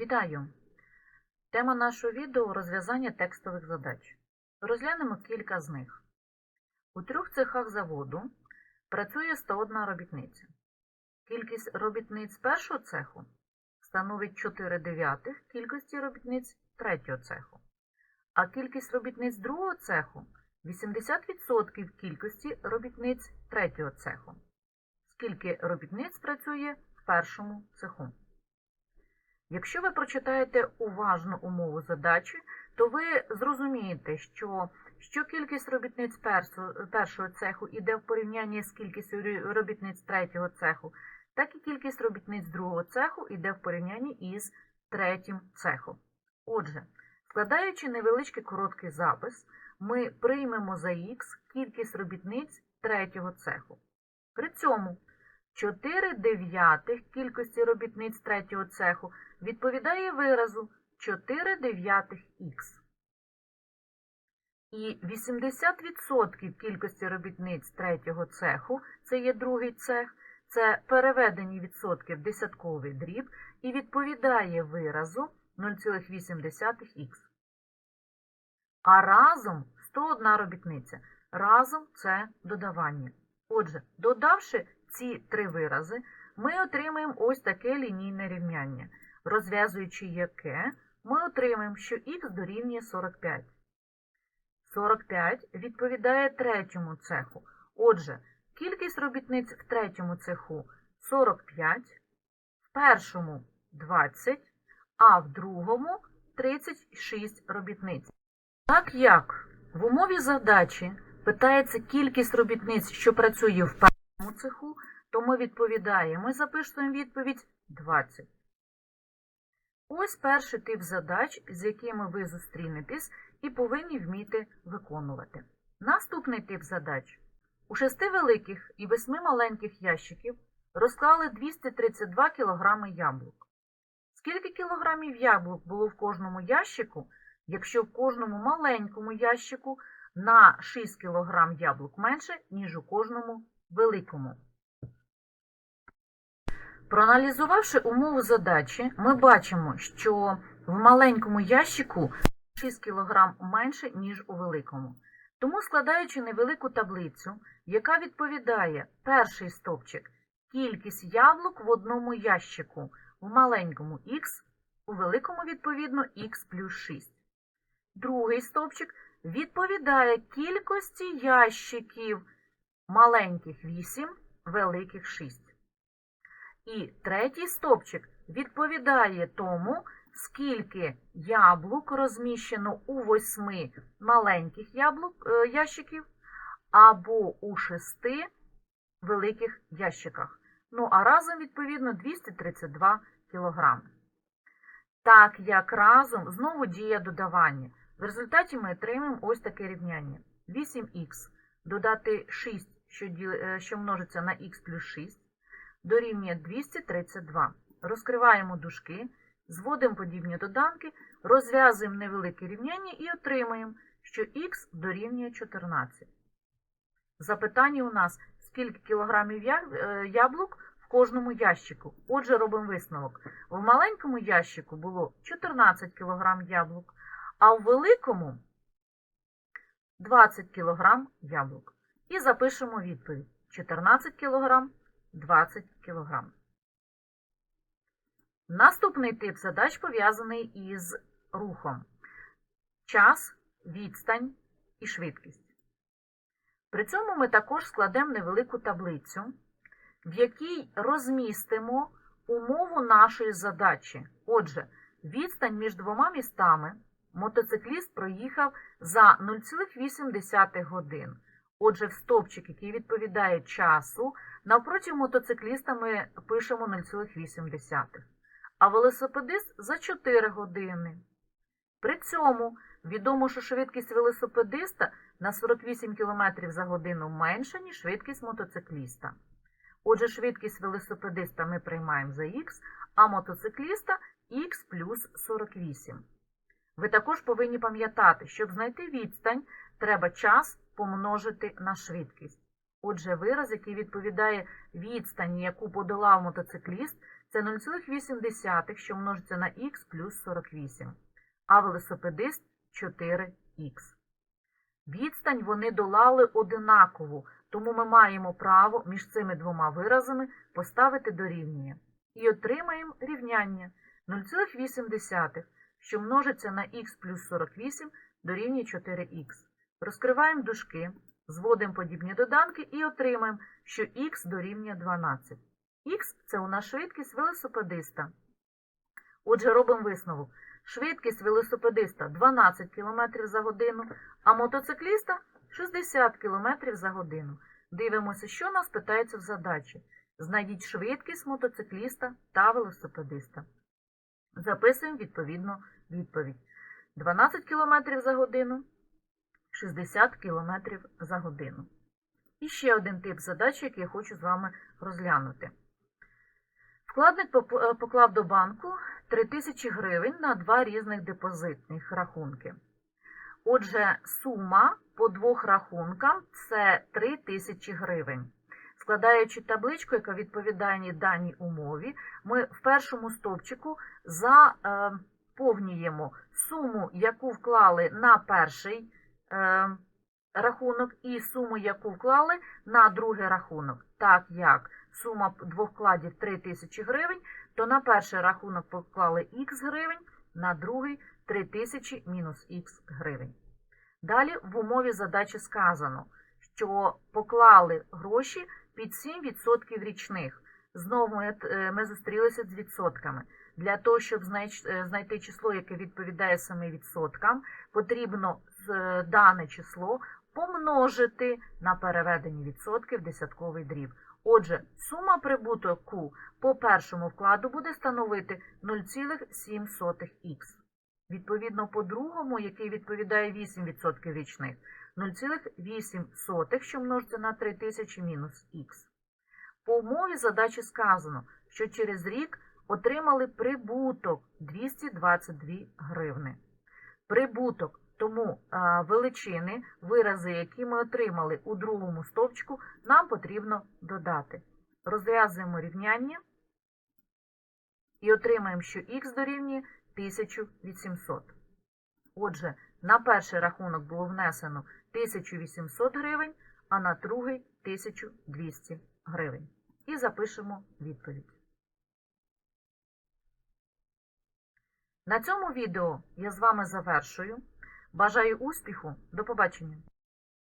Вітаю! Тема нашого відео розв'язання текстових задач. Розглянемо кілька з них. У трьох цехах заводу працює 101 робітниця. Кількість робітниць першого цеху становить 4 дев'ятих кількості робітниць третього цеху, а кількість робітниць другого цеху 80% кількості робітниць третього цеху. Скільки робітниць працює в першому цеху? Якщо ви прочитаєте уважно умову задачі, то ви зрозумієте, що, що кількість робітниць першого, цеху йде в порівнянні з кількістю робітниць третього цеху, так і кількість робітниць другого цеху йде в порівнянні із третім цехом. Отже, складаючи невеличкий короткий запис, ми приймемо за х кількість робітниць третього цеху. При цьому 4 дев'ятих кількості робітниць третього цеху відповідає виразу 4 дев'ятих х. І 80% кількості робітниць третього цеху, це є другий цех, це переведені відсотки в десятковий дріб і відповідає виразу 0,8х. А разом 101 робітниця. Разом це додавання. Отже, додавши ці три вирази, ми отримаємо ось таке лінійне рівняння, розв'язуючи яке ми отримаємо, що х дорівнює 45. 45 відповідає третьому цеху. Отже, кількість робітниць в третьому цеху 45, в першому 20, а в другому 36 робітниць. Так як в умові задачі питається кількість робітниць, що працює в першому цеху, то ми відповідаємо, ми запишемо відповідь 20. Ось перший тип задач, з якими ви зустрінетесь і повинні вміти виконувати. Наступний тип задач. У шести великих і восьми маленьких ящиків розклали 232 кг яблук. Скільки кілограмів яблук було в кожному ящику, якщо в кожному маленькому ящику на 6 кг яблук менше, ніж у кожному великому? Проаналізувавши умову задачі, ми бачимо, що в маленькому ящику 6 кг менше, ніж у великому. Тому, складаючи невелику таблицю, яка відповідає перший стовпчик кількість яблук в одному ящику, в маленькому х, у великому, відповідно, х плюс 6. Другий стовпчик відповідає кількості ящиків маленьких 8, великих 6. І третій стовпчик відповідає тому, скільки яблук розміщено у восьми маленьких яблук, е, ящиків або у шести великих ящиках. Ну, а разом, відповідно, 232 кг. Так як разом знову діє додавання. В результаті ми отримаємо ось таке рівняння. 8х додати 6, що, е, що множиться на х плюс 6, дорівнює 232. Розкриваємо дужки, зводимо подібні доданки, розв'язуємо невелике рівняння і отримаємо, що х дорівнює 14. Запитання у нас, скільки кілограмів е, яблук в кожному ящику. Отже, робимо висновок. В маленькому ящику було 14 кг яблук, а в великому 20 кг яблук. І запишемо відповідь. 14 кг 20 кг. Наступний тип задач пов'язаний із рухом. Час, відстань і швидкість. При цьому ми також складемо невелику таблицю, в якій розмістимо умову нашої задачі. Отже, відстань між двома містами мотоцикліст проїхав за 0,8 годин. Отже, в стовпчик, який відповідає часу, навпроти мотоцикліста ми пишемо 0,8, а велосипедист за 4 години. При цьому відомо, що швидкість велосипедиста на 48 км за годину менша, ніж швидкість мотоцикліста. Отже, швидкість велосипедиста ми приймаємо за х, а мотоцикліста х плюс 48. Ви також повинні пам'ятати, щоб знайти відстань, треба час помножити на швидкість. Отже, вираз, який відповідає відстані, яку подолав мотоцикліст, це 0,8, що множиться на х плюс 48, а велосипедист 4х. Відстань вони долали одинакову, тому ми маємо право між цими двома виразами поставити дорівнює. І отримаємо рівняння 0,8, що множиться на х плюс 48 дорівнює 4х. Розкриваємо дужки, зводимо подібні доданки і отримаємо, що х дорівнює 12. Х – це у нас швидкість велосипедиста. Отже, робимо висновок. Швидкість велосипедиста 12 км за годину, а мотоцикліста 60 км за годину. Дивимося, що нас питається в задачі. Знайдіть швидкість мотоцикліста та велосипедиста. Записуємо відповідно відповідь. 12 км за годину, 60 км за годину. І ще один тип задач, який я хочу з вами розглянути. Вкладник е, поклав до банку 3000 гривень на два різних депозитних рахунки. Отже, сума по двох рахункам це 3000 гривень. Складаючи табличку, яка відповідає даній умові, ми в першому стовпчику заповнюємо суму, яку вклали на перший е, рахунок, і суму, яку вклали на другий рахунок. Так як сума двох вкладів 3000 гривень, то на перший рахунок поклали х гривень, на другий 3000 мінус х гривень. Далі в умові задачі сказано, що поклали гроші під 7% річних. Знову ми, е, ми зустрілися з відсотками. Для того, щоб е, знайти число, яке відповідає 7%, потрібно е, дане число помножити на переведені відсотки в десятковий дріб. Отже, сума прибутку по першому вкладу буде становити 0,7х. Відповідно, по другому, який відповідає 8% річних, 0,8, що множиться на 3000 мінус х. По умові задачі сказано, що через рік отримали прибуток 222 гривни. Прибуток, тому величини, вирази, які ми отримали у другому стовпчику, нам потрібно додати. Розв'язуємо рівняння і отримаємо, що х дорівнює 1800. Отже, на перший рахунок було внесено 1800 гривень, а на другий 1200 гривень. І запишемо відповідь. На цьому відео я з вами завершую. Бажаю успіху. До побачення!